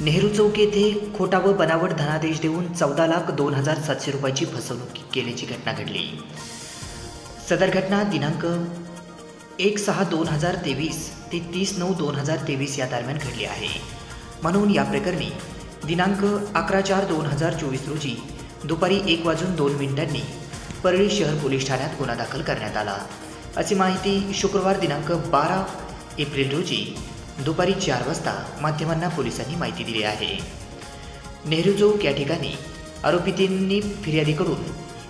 नेहरू चौक येथे खोटा व बनावट धनादेश देऊन चौदा लाख दोन हजार सातशे रुपयाची फसवणूक केल्याची घटना घडली. सदर घटना दिनांक एक सहा दोन हजार तेवीस ते तीस नऊ दोन हजार तेवीस या दरम्यान घडली आहे. म्हणून या प्रकरणी दिनांक अकरा चार दोन हजार चोवीस रोजी दुपारी एक वाजून दोन मिनिटांनी परळी शहर पोलीस ठाण्यात गुन्हा दाखल करण्यात आला. अशी माहिती शुक्रवार दिनांक बारा एप्रिल रोजी दुपारी चार वाजता माध्यमांना पोलिसांनी माहिती दिली आहे. नेहरू चौक या ठिकाणी आरोपीतींनी फिर्यादीकडून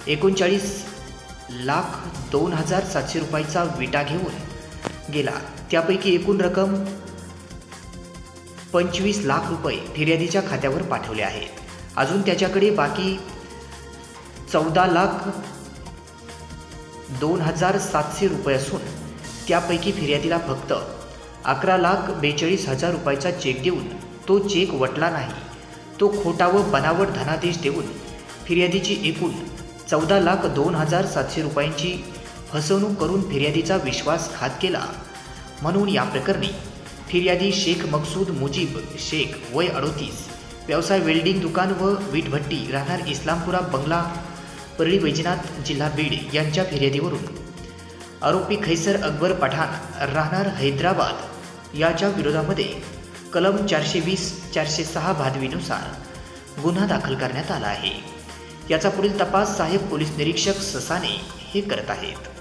एकोणचाळीस लाख दोन हजार सातशे रुपयाचा विटा घेऊन गेला. त्यापैकी एकूण रक्कम पंचवीस लाख रुपये फिर्यादीच्या खात्यावर पाठवले आहेत. अजून त्याच्याकडे बाकी चौदा लाख दोन हजार सातशे रुपये असून त्यापैकी फिर्यादीला फक्त अकरा लाख बेचाळीस हजार रुपयाचा चेक देऊन तो चेक वटला नाही. तो खोटा व बनावट धनादेश देऊन फिर्यादीची एकूण चौदा लाख दोन हजार सातशे रुपयांची फसवणूक करून फिर्यादीचा विश्वासघात केला. म्हणून या प्रकरणी फिर्यादी शेख मकसूद मुजीब शेख वय अडोतीस व्यवसाय वेल्डिंग दुकान व वीटभट्टी राहणार इस्लामपुरा बंगला परळी वैजनाथ जिल्हा बीड यांच्या फिर्यादीवरून आरोपी खैसर अकबर पठाण राहणार हैदराबाद याच्या विरोधामध्ये कलम चारशे वीस चारशे सहा भादवीनुसार गुन्हा दाखल करण्यात आला आहे. याचा पुढील तपास साहेब पोलीस निरीक्षक ससाने हे करत आहेत.